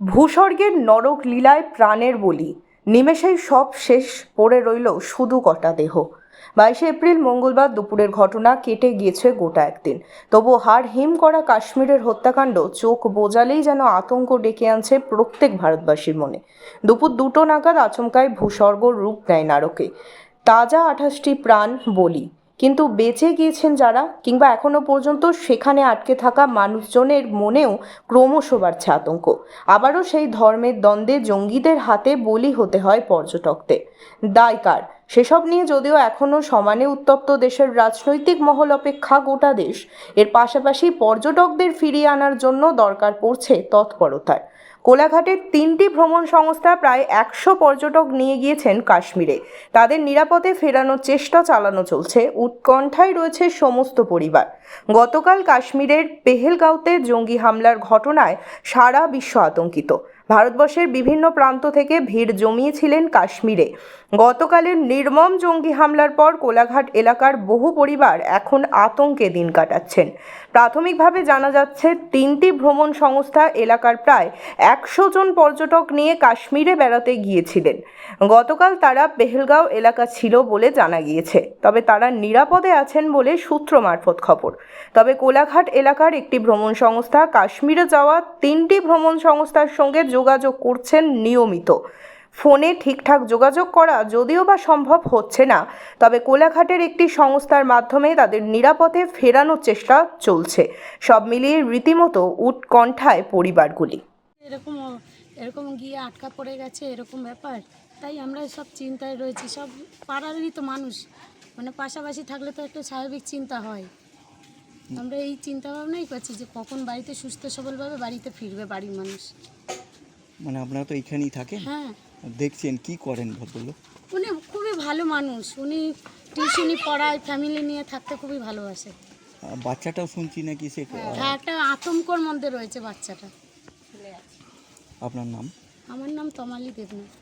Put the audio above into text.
ভূস্বর্গের নরক লীলায় প্রাণের বলি। নিমেষেই সব শেষ পড়ে রইল শুধু কটা দেহ। বাইশে এপ্রিল, মঙ্গলবার দুপুরের ঘটনা কেটে গিয়েছে গোটা একদিন। তবু হার হিম করা কাশ্মীরের হত্যাকাণ্ড চোখ বোজালেই যেন আতঙ্ক ডেকে আনছে প্রত্যেক ভারতবাসীর মনে। দুপুর দুটো নাগাদ আচমকায় ভূস্বর্গ রূপ নেয় নারকে। তাজা আঠাশটি প্রাণ বলি। কিন্তু বেঁচে গিয়েছেন যারা কিংবা এখনও পর্যন্ত সেখানে আটকে থাকা মানুষজনের মনেও ক্রমশ বাড়ছে আতঙ্ক। আবারও সেই ধর্মের দ্বন্দ্বে জঙ্গিদের হাতে বলি হতে হয় পর্যটকদের। দায় কার? সেসব নিয়ে যদিও এখনও সমানে উত্তপ্ত দেশের রাজনৈতিক মহল অপেক্ষা গোটা দেশ, এর পাশাপাশি পর্যটকদের ফিরিয়ে আনার জন্য দরকার পড়ছে তৎপরতার। কোলাঘাটের তিনটি ভ্রমণ সংস্থা প্রায় একশো পর্যটক নিয়ে গিয়েছেন কাশ্মীরে। তাদের নিরাপদে ফেরানোর চেষ্টা চালানো চলছে। উৎকণ্ঠায় রয়েছে সমস্ত পরিবার। গতকাল কাশ্মীরের পেহেলগাঁওতে জঙ্গি হামলার ঘটনায় সারা বিশ্ব আতঙ্কিত। ভারতবর্ষের বিভিন্ন প্রান্ত থেকে ভিড় জমিয়েছিলেন কাশ্মীরে। গতকালের নির্মম জঙ্গি হামলার পর কোলাঘাট এলাকার বহু পরিবার এখন আতঙ্কে দিন কাটাচ্ছেন। প্রাথমিকভাবে জানা যাচ্ছে, তিনটি ভ্রমণ সংস্থা এলাকার প্রায় একশো জন পর্যটক নিয়ে কাশ্মীরে বেড়াতে গিয়েছিলেন। গতকাল তারা পেহেলগাঁও এলাকা ছিল বলে জানা গিয়েছে। তবে তারা নিরাপদে আছেন বলে সূত্র মারফত খবর। তবে কোলাঘাট এলাকার একটি ভ্রমণ সংস্থা কাশ্মীরে যাওয়া তিনটি ভ্রমণ সংস্থার সঙ্গে যোগাযোগ করছেন নিয়মিত। ফোনে ঠিকঠাক যোগাযোগ করা যদিও বা সম্ভব হচ্ছে না, তবে কোলাঘাটের একটি সংস্থার মাধ্যমে তাদের নিরাপদে ফেরানোর চেষ্টা চলছে। সব মিলিয়ে রীতিমতো উৎকণ্ঠায় পরিবারগুলি। এরকম এরকম গিয়ে আটকা পড়ে গেছে এরকম ব্যাপার, তাই আমরা সব চিন্তায় রয়েছি। সব পাড়ারই তো মানুষ মানে পাশাপাশি থাকলে তো একটা স্বাভাবিক চিন্তা হয়। আমরা এই চিন্তা ভাবনাই করছি যে কখন বাড়িতে সুস্থ সবলভাবে বাড়িতে ফিরবে বাড়ির মানুষ। মানে আপনারা তো এইখানেই থাকেন। হ্যাঁ। দেখছেন কি করেন ভদ্রলোক? উনি খুবই ভালো মানুষ। উনি টিউশনি পড়ায় ফ্যামিলি নিয়ে থাকতে খুবই ভালোবাসে। বাচ্চাটাও শুনছি নাকি সে হ্যাঁ একটা আতঙ্কর মধ্যে রয়েছে বাচ্চাটা। আপনার নাম? আমার নাম তমালি দেবনাথ।